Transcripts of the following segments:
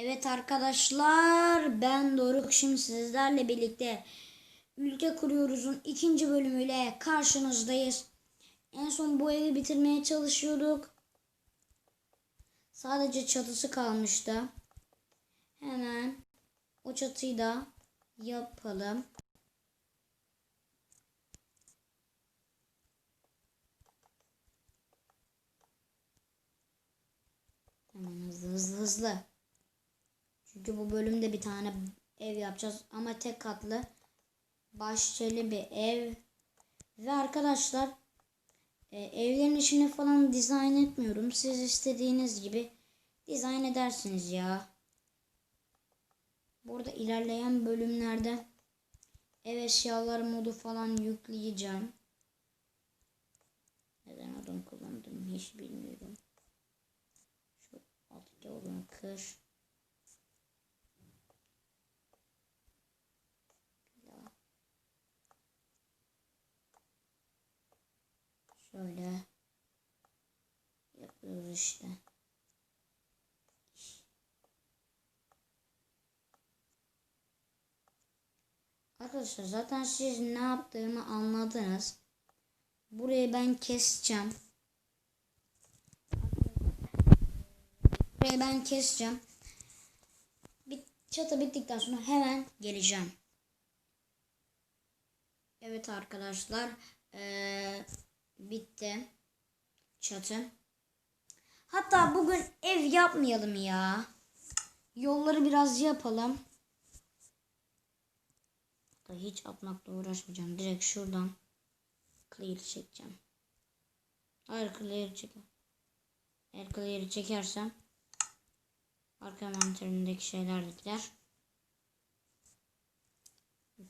Evet arkadaşlar ben Doruk şimdi sizlerle birlikte Ülke Kuruyoruz'un ikinci bölümüyle karşınızdayız. En son bu evi bitirmeye çalışıyorduk. Sadece çatısı kalmıştı. Hemen o çatıyı da yapalım. Hemen hızlı hızlı hızlı. Çünkü bu bölümde bir tane ev yapacağız ama tek katlı bahçeli bir ev. Ve arkadaşlar e, evlerin içini falan dizayn etmiyorum. Siz istediğiniz gibi dizayn edersiniz ya. Burada ilerleyen bölümlerde ev eşyaları modu falan yükleyeceğim. Neden adını kullandım hiç bilmiyorum. Şu alttaki odunu kır. Şöyle yapıyoruz işte. Arkadaşlar zaten siz ne yaptığımı anladınız. Burayı ben keseceğim. Burayı ben keseceğim. Bir çatı bittikten sonra hemen geleceğim. Evet arkadaşlar. Ee, bitti. Çatı. Hatta bugün ev yapmayalım ya. Yolları biraz yapalım. Da hiç atmakla uğraşmayacağım. Direkt şuradan clear çekeceğim. Hayır clear çekmem. Eğer clear'ı çekersem arka mantarındaki şeyler de gider.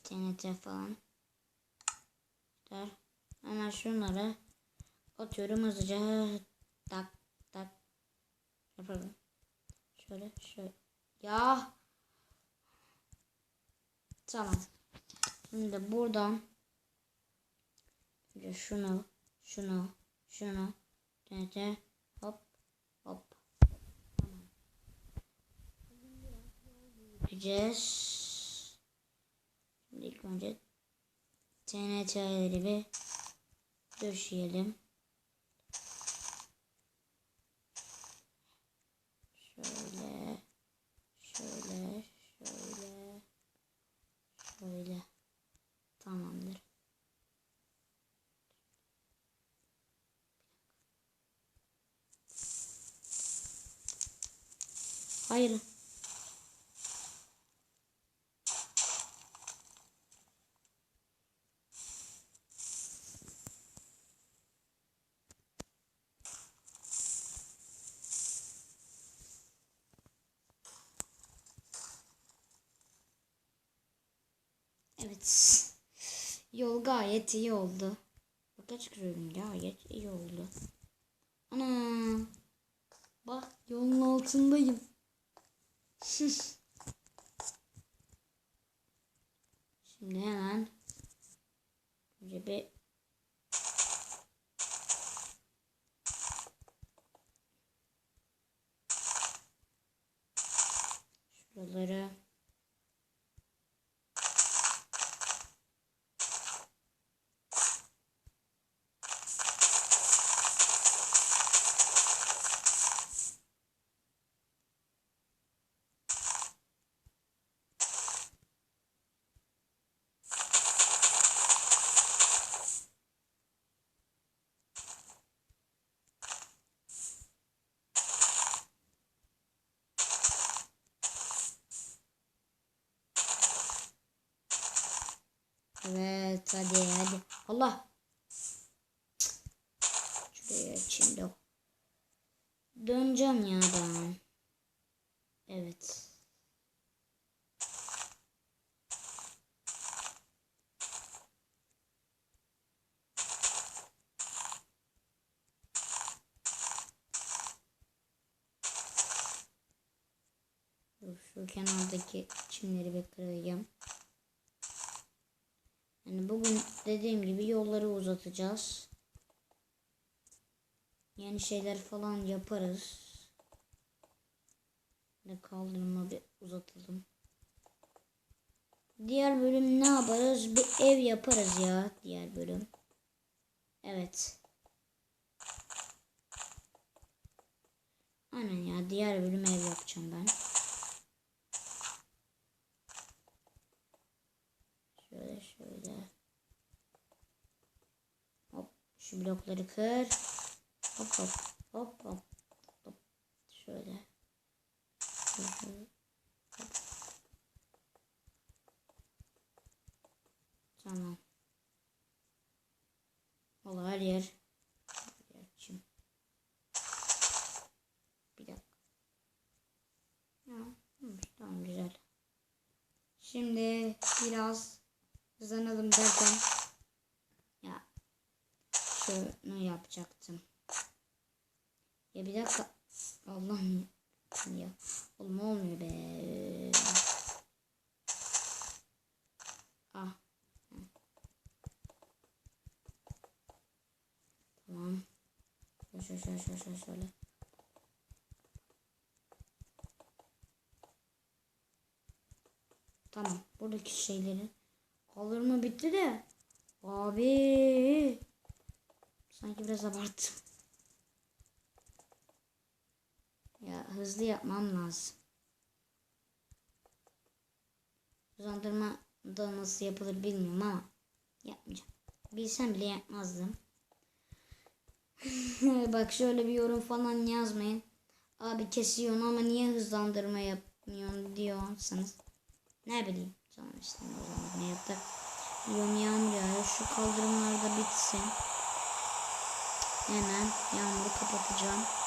TNT falan gider. Hemen şunları atıyorum hızlıca. Tak tak. Yapalım. Şöyle şöyle. Ya. Tamam. Şimdi buradan önce şunu, şunu, şunu, tete, hop, hop. Tamam. Yapacağız. Şimdi ilk önce TNT'leri bir döşeyelim. Şöyle, şöyle, şöyle, şöyle. Tamamdır. Hayır. Evet. Yol gayet iyi oldu. Bak kaç kırıyorum gayet iyi oldu. Ana. Bak yolun altındayım. Şimdi hemen önce bir şuraları Evet hadi hadi. Allah. Şuraya da. Döneceğim ya ben. Evet. Dur şu kenardaki çimleri bir kırayım. Yani bugün dediğim gibi yolları uzatacağız. Yeni şeyler falan yaparız. Şöyle kaldırma bir uzatalım. Diğer bölüm ne yaparız? Bir ev yaparız ya diğer bölüm. Evet. Aynen ya diğer bölüm ev yapacağım ben. Şöyle şöyle. Hop blokları kır. Hop hop hop hop. hop. Şöyle. Hop. Tamam. Valla her yer. Her yer çim. Bir dakika. Ya, olmuş. Tamam güzel. Şimdi biraz hızlanalım derken ya şunu yapacaktım. Ya bir dakika. Allah'ım ya. Oğlum olmuyor be. Ah. Tamam. Şöyle şöyle şöyle şöyle şöyle. Tamam. Buradaki şeyleri alır mı bitti de. Abi. Sanki biraz abarttım. Ya hızlı yapmam lazım. Hızlandırma da nasıl yapılır bilmiyorum ama yapmayacağım. Bilsem bile yapmazdım. Bak şöyle bir yorum falan yazmayın. Abi kesiyorsun ama niye hızlandırma yapmıyorsun diyorsanız. Ne bileyim. Tamam işte ne yaptık. Diyorum yağmur yağıyor. Şu kaldırımlar da bitsin. Hemen yağmuru kapatacağım.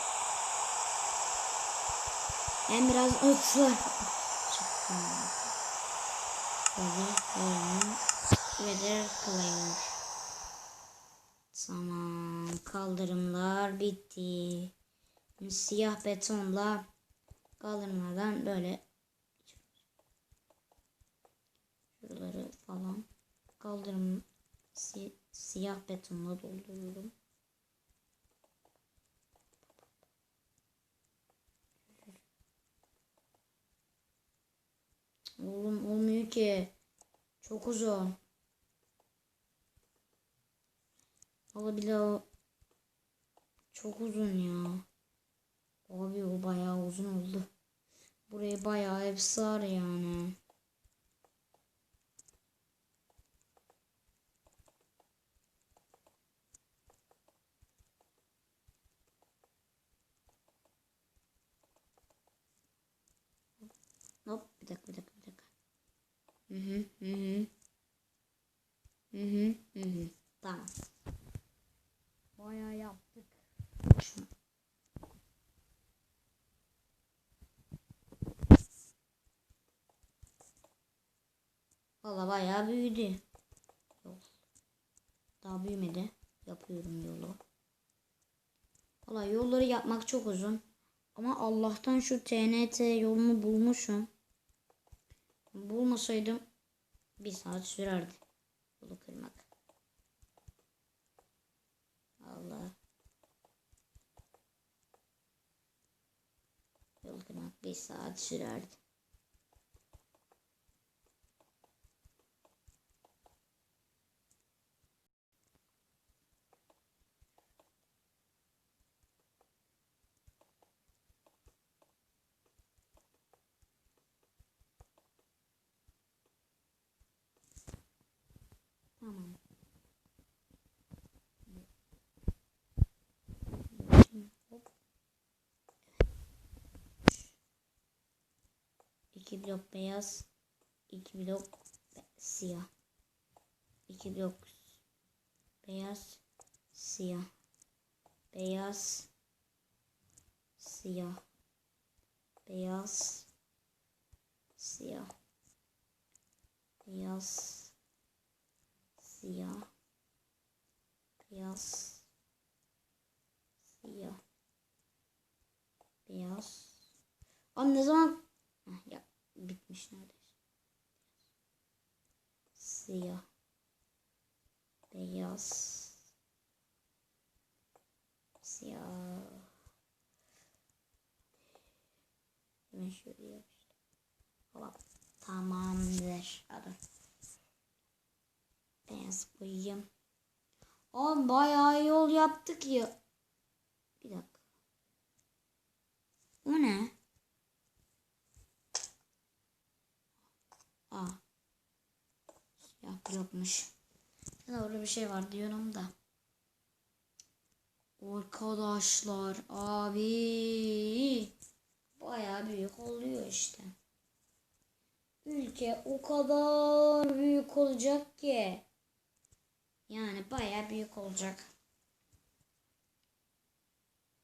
Ben biraz ıslak. Böyle weather clear. Tamam. Kaldırımlar bitti. Siyah betonla kaldırımlardan böyle şuraları falan kaldırım si siyah betonla dolduruyorum. Oğlum olmuyor ki. Çok uzun. Valla bile o çok uzun ya. Abi o bayağı uzun oldu. Burayı bayağı hep sar yani. Hop bir bir dakika bir dakika. Hı hı hı hı. Tamam. Bayağı yaptık. Valla bayağı büyüdü. Yol. Daha büyümedi. Yapıyorum yolu. Valla yolları yapmak çok uzun. Ama Allah'tan şu TNT yolunu bulmuşum. Bulmasaydım bir saat sürerdi. Yolu kırmak. Allah. Yol kırmak bir saat sürerdi. Tamam. İki blok beyaz, iki blok siyah. İki blok beyaz, siyah. Beyaz, siyah. Beyaz, siyah. Beyaz, siyah beyaz siyah beyaz Abi ne zaman Heh, ya bitmiş neredeyse siyah beyaz siyah Ben şöyle. Hop. Tamamdır. Hadi. Beyaz koyayım. Aa bayağı yol yaptık ya. Bir dakika. O ne? Aa. Siyah yokmuş. Ya da orada bir şey var diyorum da. Arkadaşlar abi bayağı büyük oluyor işte. Ülke o kadar büyük olacak ki. Yani bayağı büyük olacak.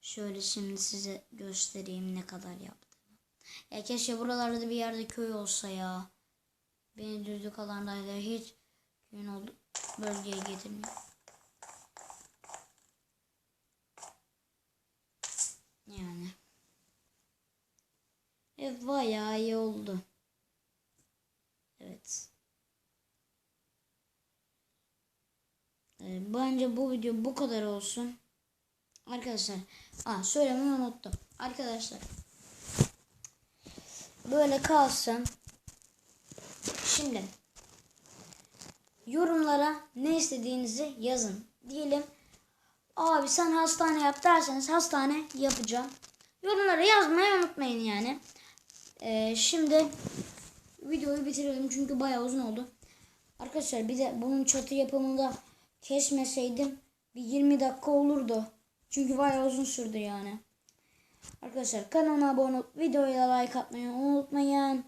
Şöyle şimdi size göstereyim ne kadar yaptığımı. Ya keşke buralarda bir yerde köy olsa ya. Beni düzlük alandaydı hiç köyün oldu bölgeye getirmiyor. Yani. Ev bayağı iyi oldu. Evet. Ee, bence bu video bu kadar olsun. Arkadaşlar. Aa söylemeyi unuttum. Arkadaşlar. Böyle kalsın. Şimdi. Yorumlara ne istediğinizi yazın. Diyelim. Abi sen hastane yap derseniz hastane yapacağım. Yorumlara yazmayı unutmayın yani. Ee, şimdi videoyu bitirelim çünkü bayağı uzun oldu. Arkadaşlar bir de bunun çatı yapımında kesmeseydim bir 20 dakika olurdu. Çünkü bayağı uzun sürdü yani. Arkadaşlar kanalıma abone olup videoya like atmayı unutmayın.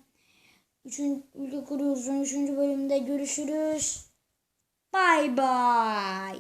Üçüncü, ülke kuruyoruz'un 3. bölümünde görüşürüz. Bye bye.